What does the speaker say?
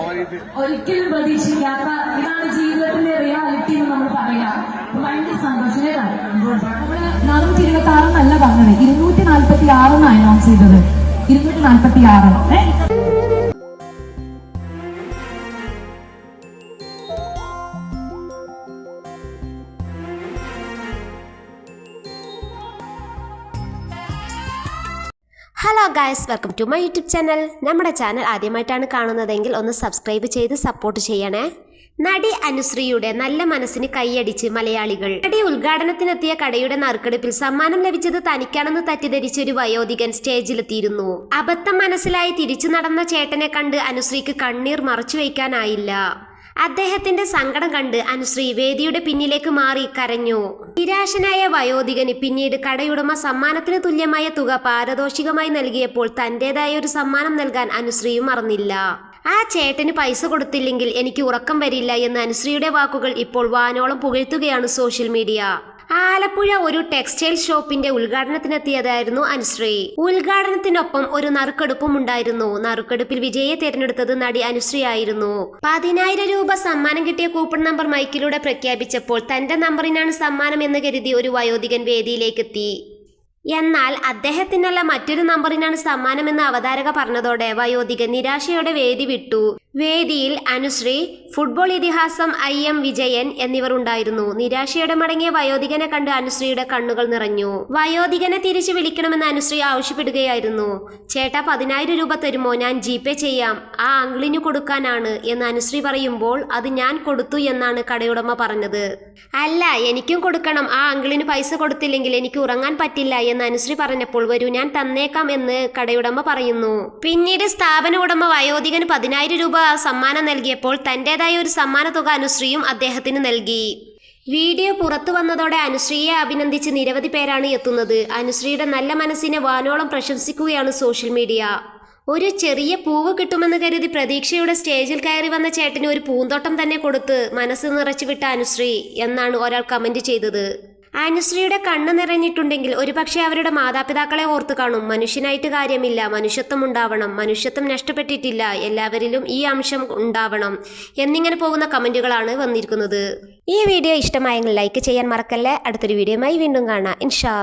ഒരിക്കലും പ്രതീക്ഷിക്കാത്ത ഇതാണ് ജീവിതത്തിന്റെ റിയാലിറ്റി എന്ന് നമ്മൾ പറയാം. ഭയങ്കര സന്തോഷം നമ്മൾ നാനൂറ്റി ഇരുപത്തി ആറെന്നല്ല പറഞ്ഞത്. ഇരുന്നൂറ്റി നാല്പത്തി ആറെന്ന് അനൗൺസ് ചെയ്തത്. ഇരുന്നൂറ്റി നാല്പത്തി ആറ് ഏഹ് hello guys welcome to my YouTube channel നമ്മുടെ ചാനൽ ആദ്യമായിട്ടാണ് കാണുന്നതെങ്കിൽ ഒന്ന് സബ്സ്ക്രൈബ് ചെയ്ത് സപ്പോർട്ട് ചെയ്യണേ. നടി അനുശ്രീയുടെ നല്ല മനസ്സിന് കൈയടിച്ച് മലയാളികൾ. നടി ഉദ്ഘാടനത്തിനെത്തിയ കടയുടെ നറുക്കെടുപ്പിൽ സമ്മാനം ലഭിച്ചത് തനിക്കാണെന്ന് തെറ്റിദ്ധരിച്ച ഒരു വയോധികൻ സ്റ്റേജിലെത്തിയിരുന്നു. അബദ്ധം മനസ്സിലായി തിരിച്ചു നടന്ന ചേട്ടനെ കണ്ട് അനുശ്രീക്ക് കണ്ണീർ മറച്ചു വയ്ക്കാനായില്ല. അദ്ദേഹത്തിന്റെ സങ്കടം കണ്ട് അനുശ്രീ വേദിയുടെ പിന്നിലേക്ക് മാറി കരഞ്ഞു. നിരാശനായ വയോധികന് പിന്നീട് കടയുടമ സമ്മാനത്തിന് തുല്യമായ തുക പാരദോഷികമായി നൽകിയപ്പോൾ തന്റേതായ ഒരു സമ്മാനം നൽകാൻ അനുശ്രീയും മറന്നില്ല. ആ ചേട്ടന് പൈസ കൊടുത്തില്ലെങ്കിൽ എനിക്ക് ഉറക്കം വരില്ല എന്ന അനുശ്രീയുടെ വാക്കുകൾ ഇപ്പോൾ വാനോളം പുകഴ്ത്തുകയാണ് സോഷ്യൽ മീഡിയ. ആലപ്പുഴ ഒരു ടെക്സ്റ്റൈൽ ഷോപ്പിന്റെ ഉദ്ഘാടനത്തിനെത്തിയതായിരുന്നു അനുശ്രീ. ഉദ്ഘാടനത്തിനൊപ്പം ഒരു നറുക്കെടുപ്പും ഉണ്ടായിരുന്നു. നറുക്കെടുപ്പിൽ വിജയെ തെരഞ്ഞെടുത്തത് നടി അനുശ്രീ ആയിരുന്നു. പതിനായിരം രൂപ സമ്മാനം കിട്ടിയ കൂപ്പൺ നമ്പർ മൈക്കിലൂടെ പ്രഖ്യാപിച്ചപ്പോൾ തന്റെ നമ്പറിനാണ് സമ്മാനം എന്ന് കരുതി ഒരു വയോധികൻ വേദിയിലേക്കെത്തി. എന്നാൽ അദ്ദേഹത്തിനല്ല മറ്റൊരു നമ്പറിനാണ് സമ്മാനമെന്ന് അവതാരക പറഞ്ഞതോടെ വയോധിക നിരാശയോടെ വേദി വിട്ടു. വേദിയിൽ അനുശ്രീ ഫുട്ബോൾ ഇതിഹാസം ഐ എം വിജയൻ എന്നിവർ ഉണ്ടായിരുന്നു. നിരാശയോടെ മടങ്ങിയ വയോധികനെ കണ്ട് അനുശ്രീയുടെ കണ്ണുകൾ നിറഞ്ഞു. വയോധികനെ തിരിച്ചു വിളിക്കണമെന്ന് അനുശ്രീ ആവശ്യപ്പെടുകയായിരുന്നു. ചേട്ടാ പതിനായിരം രൂപ തരുമോ? ഞാൻ ജി പേ ചെയ്യാം. ആ അങ്കിളിനു കൊടുക്കാനാണ് എന്ന് അനുശ്രീ പറയുമ്പോൾ അത് ഞാൻ കൊടുത്തു എന്നാണ് കടയുടമ പറഞ്ഞത്. അല്ല എനിക്കും കൊടുക്കണം. ആ അങ്കിളിന് പൈസ കൊടുത്തില്ലെങ്കിൽ എനിക്ക് ഉറങ്ങാൻ പറ്റില്ല എന്ന് അനുശ്രീ പറഞ്ഞപ്പോൾ വരൂ ഞാൻ തന്നേക്കാം എന്ന് കടയുടമ പറയുന്നു. പിന്നീട് സ്ഥാപന ഉടമ വയോധികന് പതിനായിരം രൂപ സമ്മാനം നൽകിയപ്പോൾ തന്റേതായ ഒരു സമ്മാന തുക അനുശ്രീയും അദ്ദേഹത്തിന് നൽകി. വീഡിയോ പുറത്തു വന്നതോടെ അനുശ്രീയെ അഭിനന്ദിച്ച് നിരവധി പേരാണ് എത്തുന്നത്. അനുശ്രീയുടെ നല്ല മനസ്സിനെ വാനോളം പ്രശംസിക്കുകയാണ് സോഷ്യൽ മീഡിയ. ഒരു ചെറിയ പൂവ് കിട്ടുമെന്ന് കരുതി പ്രതീക്ഷയുടെ സ്റ്റേജിൽ കയറി വന്ന ചേട്ടന് ഒരു പൂന്തോട്ടം തന്നെ കൊടുത്ത് മനസ്സ് നിറച്ചു വിട്ട അനുശ്രീ എന്നാണ് ഒരാൾ കമന്റ് ചെയ്തത്. അനുശ്രീയുടെ കണ്ണ് നിറഞ്ഞിട്ടുണ്ടെങ്കിൽ ഒരുപക്ഷെ അവരുടെ മാതാപിതാക്കളെ ഓർത്തു കാണും. മനുഷ്യനായിട്ട് കാര്യമില്ല. മനുഷ്യത്വം ഉണ്ടാവണം. മനുഷ്യത്വം നഷ്ടപ്പെട്ടിട്ടില്ല. എല്ലാവരിലും ഈ അംശം ഉണ്ടാവണം എന്നിങ്ങനെ പോകുന്ന കമന്റുകളാണ് വന്നിരിക്കുന്നത്. ഈ വീഡിയോ ഇഷ്ടമായെങ്കിൽ ലൈക്ക് ചെയ്യാൻ മറക്കല്ലേ. അടുത്തൊരു വീഡിയോയുമായി വീണ്ടും കാണാം. ഇൻഷാ